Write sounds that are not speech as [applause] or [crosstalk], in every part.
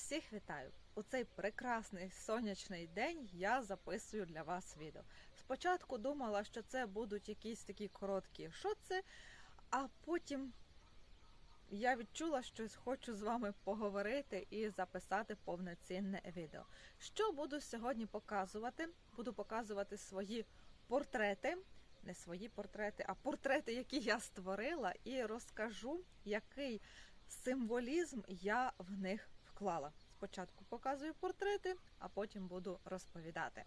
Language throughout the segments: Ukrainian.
Усіх вітаю! У цей прекрасний сонячний день я записую для вас відео. Спочатку думала, що це будуть якісь такі короткі шоци, а потім я відчула, що хочу з вами поговорити і записати повноцінне відео. Що буду сьогодні показувати? Буду показувати свої портрети, не свої портрети, а портрети, які я створила, і розкажу, який символізм я в них вклала. Спочатку показую портрети, а потім буду розповідати.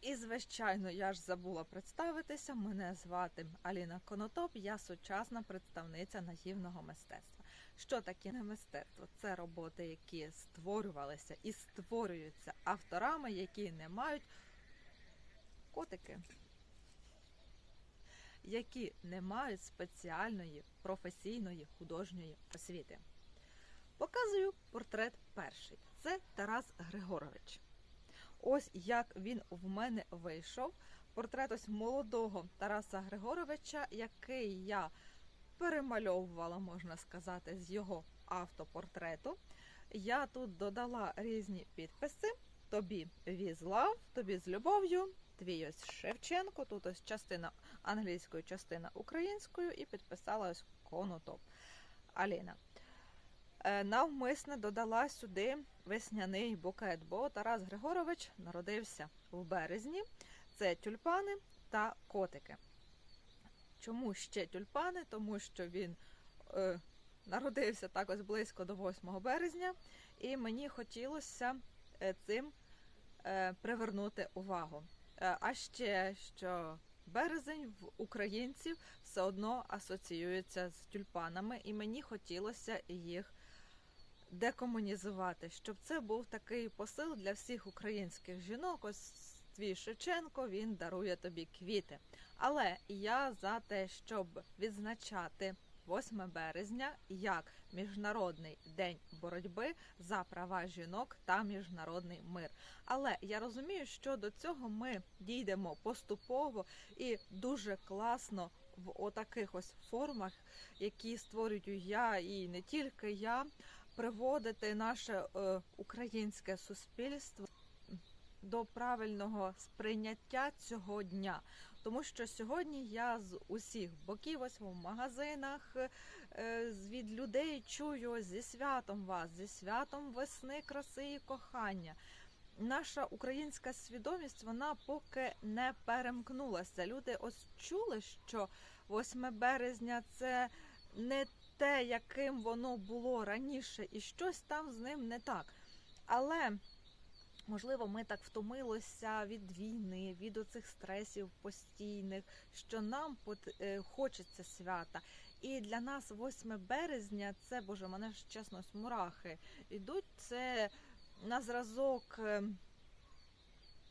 І, звичайно, я ж забула представитися. Мене звати Аліна Конотоп, я сучасна представниця наївного мистецтва. Що таке не мистецтво? Це роботи, які створювалися і створюються авторами, які не мають котики, які не мають спеціальної професійної художньої освіти. Показую портрет перший. Це Тарас Григорович. Ось як він в мене вийшов. Портрет ось молодого Тараса Григоровича, який я перемальовувала, можна сказати, з його автопортрету. Я тут додала різні підписи: тобі візлав, тобі з любов'ю, твій ось Шевченко. Тут ось частина англійською, частина українською, і підписала ось конотоп Аліна. Е, Навмисне додала сюди весняний букет, бо Тарас Григорович народився в березні. Це тюльпани та котики. Чому ще тюльпани? Тому що він е, народився також близько до 8 березня, і мені хотілося е, цим е, привернути увагу. Е, а ще що березень в українців все одно асоціюється з тюльпанами, і мені хотілося їх декомунізувати, щоб це був такий посил для всіх українських жінок. Ось твій Шевченко він дарує тобі квіти. Але я за те, щоб відзначати 8 березня як міжнародний день боротьби за права жінок та міжнародний мир. Але я розумію, що до цього ми дійдемо поступово і дуже класно в отаких ось формах, які створюю я і не тільки я приводити наше е, українське суспільство до правильного сприйняття цього дня. Тому що сьогодні я з усіх боків, ось в магазинах, е, від людей чую зі святом вас, зі святом весни, краси і кохання. Наша українська свідомість вона поки не перемкнулася. Люди ось чули, що 8 березня це не те, яким воно було раніше, і щось там з ним не так. Але можливо, ми так втомилися від війни, від оцих стресів постійних, що нам е, хочеться свята. І для нас 8 березня це боже, мене ж чесно ось мурахи йдуть. Це на зразок. Е,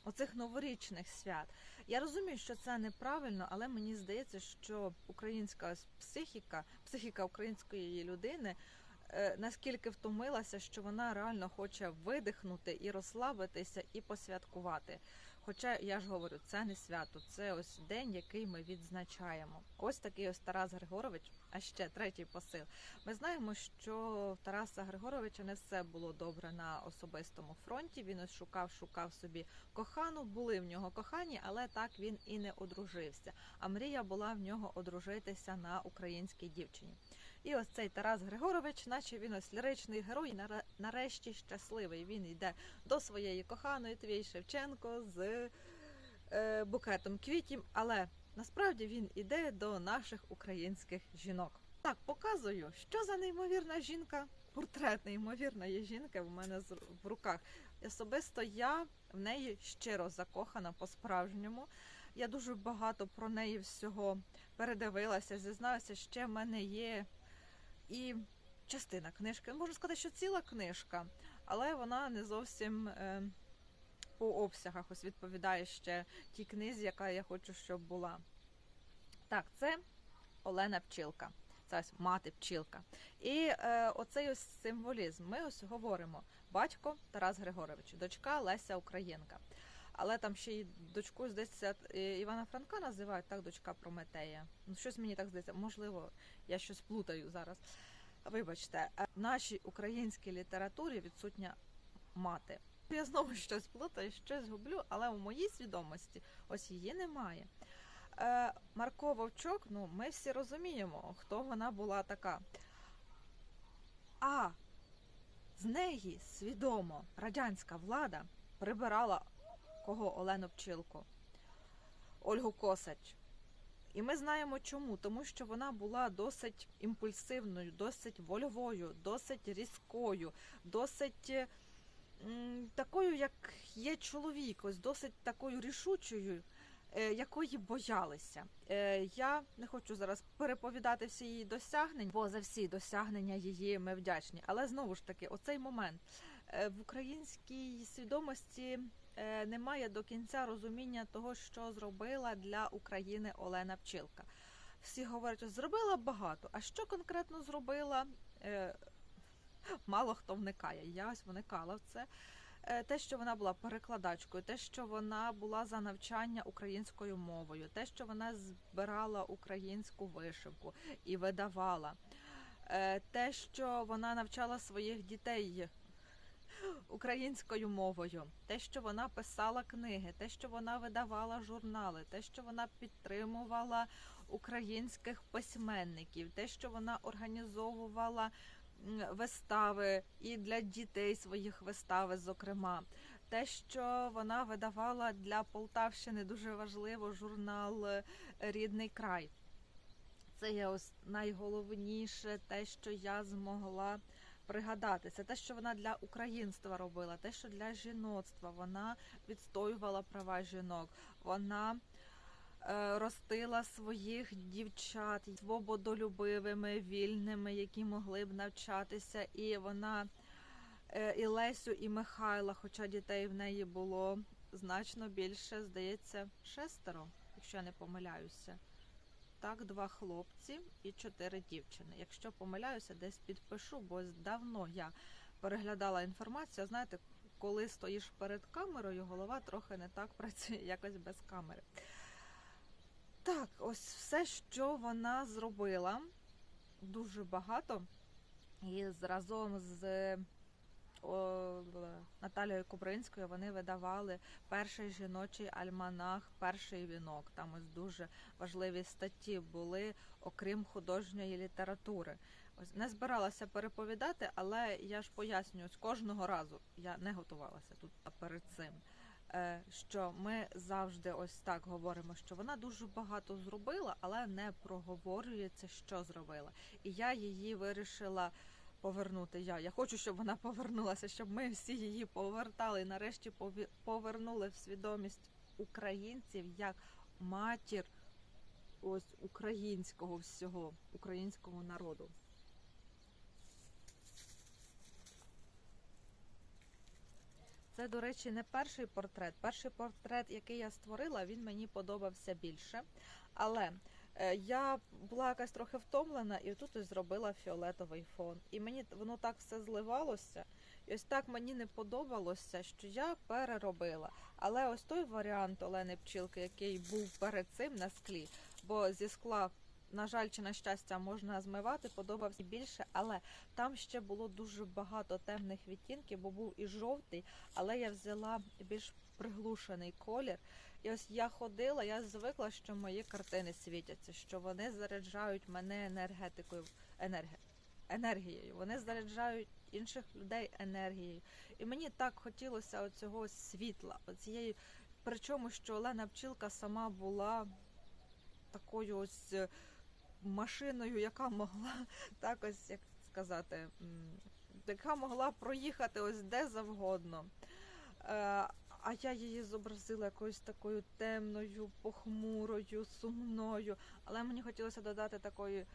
оцих новорічних свят. Я розумію, що це неправильно, але мені здається, що українська психіка, психіка української людини е, наскільки втомилася, що вона реально хоче видихнути і розслабитися, і посвяткувати. Хоча я ж говорю, це не свято, це ось день, який ми відзначаємо. Ось такий ось Тарас Григорович. А ще третій посил. Ми знаємо, що в Тараса Григоровича не все було добре на особистому фронті. Він шукав, шукав собі кохану. Були в нього кохані, але так він і не одружився. А мрія була в нього одружитися на українській дівчині. І ось цей Тарас Григорович, наче він ось ліричний герой, нарешті щасливий. Він йде до своєї коханої Твій Шевченко з е, букетом квітів, але насправді він іде до наших українських жінок. Так, показую, що за неймовірна жінка. Портрет неймовірної жінки в мене в руках. Особисто я в неї щиро закохана по-справжньому. Я дуже багато про неї всього передивилася. Зізнаюся, ще в мене є і частина книжки. Можу сказати, що ціла книжка, але вона не зовсім е, по обсягах ось відповідає ще тій книзі, яка я хочу, щоб була. Так, це Олена Пчілка. Це ось мати пчілка. І е, оцей ось символізм. Ми ось говоримо: батько Тарас Григорович, дочка Леся Українка. Але там ще й дочку здається, Івана Франка називають так, дочка Прометея. Ну, щось мені так здається, можливо, я щось плутаю зараз. Вибачте, е, в нашій українській літературі відсутня мати. Я знову щось плутаю, щось гублю, але у моїй свідомості ось її немає. Е, Марко Вовчок, ну ми всі розуміємо, хто вона була така. А з неї свідомо радянська влада прибирала кого Олену Пчілку, Ольгу Косач. І ми знаємо чому, тому що вона була досить імпульсивною, досить вольовою, досить різкою, досить е, такою, як є чоловік, ось досить такою рішучою, е, якої боялися. Е, Я не хочу зараз переповідати всі її досягнення, бо за всі досягнення її ми вдячні. Але знову ж таки, оцей момент Е, в українській свідомості немає до кінця розуміння того, що зробила для України Олена Пчілка. Всі говорять, «Ось зробила багато. А що конкретно зробила? Мало хто вникає. Я ось вникала в це. Е, Те, що вона була перекладачкою, те, що вона була за навчання українською мовою, те, що вона збирала українську вишивку і видавала, Е, те, що вона навчала своїх дітей українською мовою, те, що вона писала книги, те, що вона видавала журнали, те, що вона підтримувала українських письменників, те, що вона організовувала вистави і для дітей своїх вистави, зокрема. Те, що вона видавала для Полтавщини дуже важливо журнал е, Рідний край. Це є ось найголовніше, те, що я змогла пригадати. Це те, що вона для українства робила, те, що для жіноцтва вона відстоювала права жінок. Вона ростила своїх дівчат свободолюбивими, вільними, які могли б навчатися. І вона е, і Лесю, і Михайла, хоча дітей в неї було значно більше, здається, шестеро, якщо я не помиляюся. Так, два хлопці і чотири дівчини. Якщо помиляюся, десь підпишу, бо давно я переглядала інформацію. Знаєте, коли стоїш перед камерою, голова трохи не так [laughs] працює, якось без камери. Так, ось все, що вона зробила, дуже багато. І разом з о, Наталією Кубринською вони видавали перший жіночий альманах, перший вінок. Там ось дуже важливі статті були, окрім художньої літератури. Ось не збиралася переповідати, але я ж пояснюю з кожного разу. Я не готувалася тут перед цим. Е, Що ми завжди ось так говоримо, що вона дуже багато зробила, але не проговорюється, що зробила. І я її вирішила повернути. Я я хочу, щоб вона повернулася, щоб ми всі її повертали і нарешті повернули в свідомість українців як матір ось українського всього, українського народу. Це, до речі, не перший портрет. Перший портрет, який я створила, він мені подобався більше. Але е, я була якась трохи втомлена, і тут зробила фіолетовий фон. І мені воно так все зливалося, і ось так мені не подобалося, що я переробила. Але ось той варіант Олени Пчілки, який був перед цим на склі, бо зі скла. На жаль, чи на щастя можна змивати, подобався більше, але там ще було дуже багато темних відтінків, бо був і жовтий, але я взяла більш приглушений колір. І ось я ходила, я звикла, що мої картини світяться, що вони заряджають мене енергетикою, енерги, енергією. Вони заряджають інших людей енергією. І мені так хотілося оцього світла, оцієї. Причому, що Олена Пчілка сама була такою ось е, машиною, яка могла [laughs] так ось, як сказати, яка могла проїхати ось де завгодно. Е, А я її зобразила якоюсь такою темною, похмурою, сумною. Але мені хотілося додати такої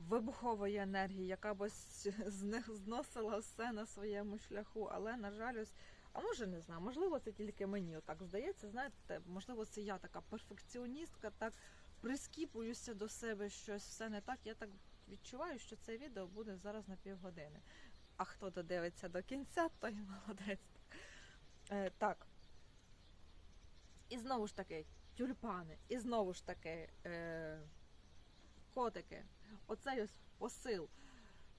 вибухової енергії, яка б ось [laughs] зносила все на своєму шляху. Але, на жаль, ось, а може не знаю, можливо, це тільки мені отак здається. Знаєте, можливо, це я така перфекціоністка, так прискіпуюся до себе, щось все не так. Я так відчуваю, що це відео буде зараз на півгодини. А хто додивиться до кінця, той молодець. Е, так. І знову ж таки, тюльпани, і знову ж таки, е, котики. Оцей ось посил.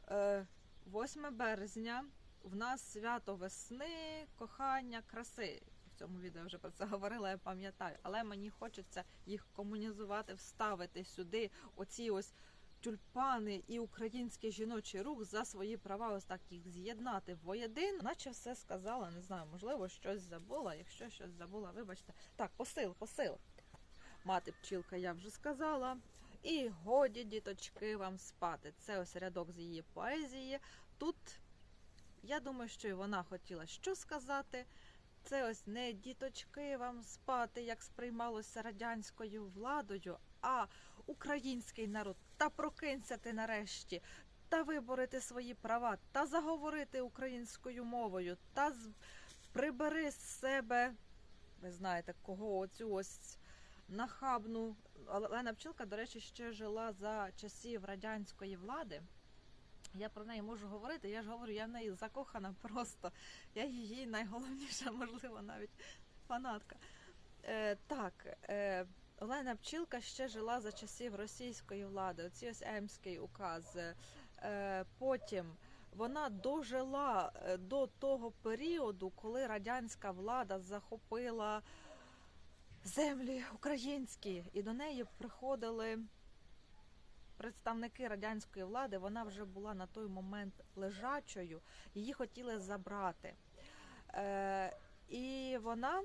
Е, 8 березня в нас свято весни, кохання, краси. В цьому відео вже про це говорила, я пам'ятаю. Але мені хочеться їх комунізувати, вставити сюди оці ось тюльпани і український жіночий рух за свої права, ось так їх з'єднати воєдин. Наче все сказала, не знаю, можливо, щось забула. Якщо щось забула, вибачте. Так, посил, посил. Мати пчілка, я вже сказала. І годі, діточки, вам спати. Це ось рядок з її поезії. Тут я думаю, що і вона хотіла що сказати. Це ось не діточки вам спати, як сприймалося радянською владою, а український народ. Та прокинься ти нарешті, та виборити свої права, та заговорити українською мовою, та з... прибери з себе, ви знаєте, кого оцю ось нахабну. Олена Пчілка, до речі, ще жила за часів радянської влади. Я про неї можу говорити. Я ж говорю, я в неї закохана [laughs] просто. Я її найголовніша, [laughs] можливо, навіть фанатка. Е, так, е, Олена Пчілка ще жила за часів російської влади. Оці ось Емський указ. Е, потім вона дожила е, до того періоду, коли радянська влада захопила землі українські, і до неї приходили представники радянської влади. Вона вже була на той момент лежачою, її хотіли забрати. Е, і вона,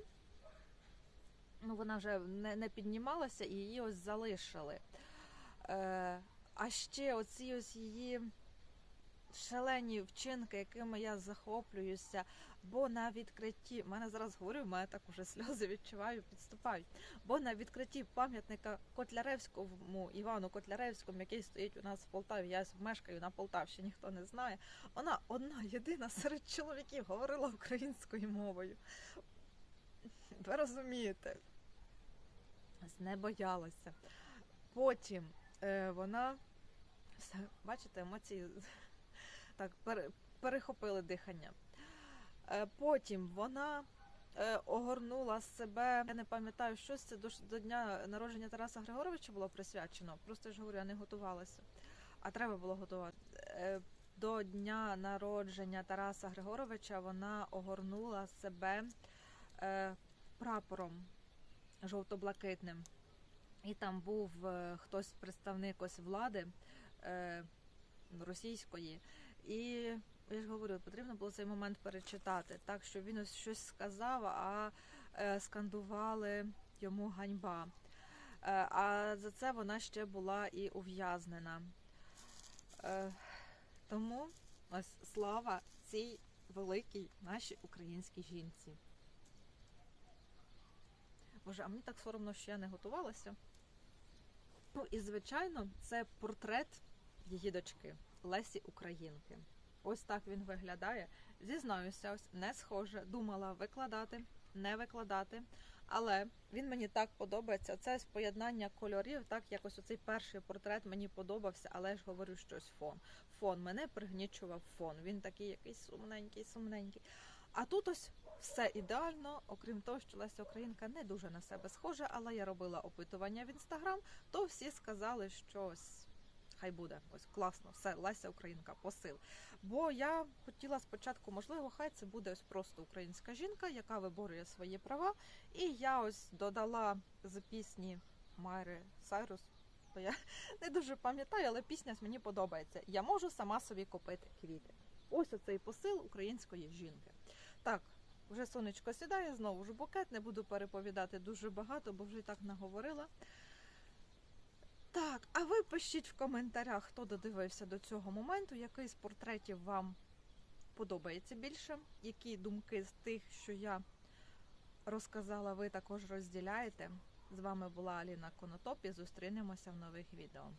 ну вона вже не, не піднімалася і її ось залишили. Е, а ще оці ось її шалені вчинки, якими я захоплююся, бо на відкритті, в мене зараз говорю, в мене так уже сльози відчуваю, підступають. Бо на відкритті пам'ятника Котляревському Івану Котляревському, який стоїть у нас в Полтаві, я мешкаю на Полтавщині, ніхто не знає. Вона одна єдина серед чоловіків говорила українською мовою. Ви розумієте? Не боялася. Потім е, вона все, бачите, емоції так пере, перехопили дихання. Е, потім вона е, огорнула себе. Я не пам'ятаю, що це до, дня народження Тараса Григоровича було присвячено. Просто ж говорю, я не готувалася, а треба було готувати. Е, до дня народження Тараса Григоровича вона огорнула себе прапором жовто-блакитним. І там був хтось представник ось влади російської. І я ж говорю, потрібно було цей момент перечитати, так що він ось щось сказав, а е, скандували йому ганьба. Е, а за це вона ще була і ув'язнена. Е, тому ось слава цій великій нашій українській жінці. Боже, а мені так соромно, що я не готувалася. Ну і звичайно, це портрет її дочки Лесі Українки. Ось так він виглядає. Зізнаюся, ось не схоже. Думала викладати, не викладати. Але він мені так подобається. Це поєднання кольорів, так якось оцей перший портрет мені подобався, але ж говорю щось фон. Фон мене пригнічував фон. Він такий якийсь сумненький, сумненький. А тут ось все ідеально, окрім того, що Леся Українка не дуже на себе схожа, але я робила опитування в інстаграм, то всі сказали, що ось хай буде ось класно, все, Леся Українка, посил. Бо я хотіла спочатку, можливо, хай це буде ось просто українська жінка, яка виборює свої права. І я ось додала з пісні Майри Сайрус. Бо я [laughs] не дуже пам'ятаю, але пісня мені подобається. Я можу сама собі купити квіти. Ось оцей посил української жінки. Так, вже сонечко сідає, знову ж букет. Не буду переповідати дуже багато, бо вже і так наговорила. Так, ви пишіть в коментарях, хто додивився до цього моменту, який з портретів вам подобається більше, які думки з тих, що я розказала, ви також розділяєте. З вами була Аліна Конотоп і зустрінемося в нових відео.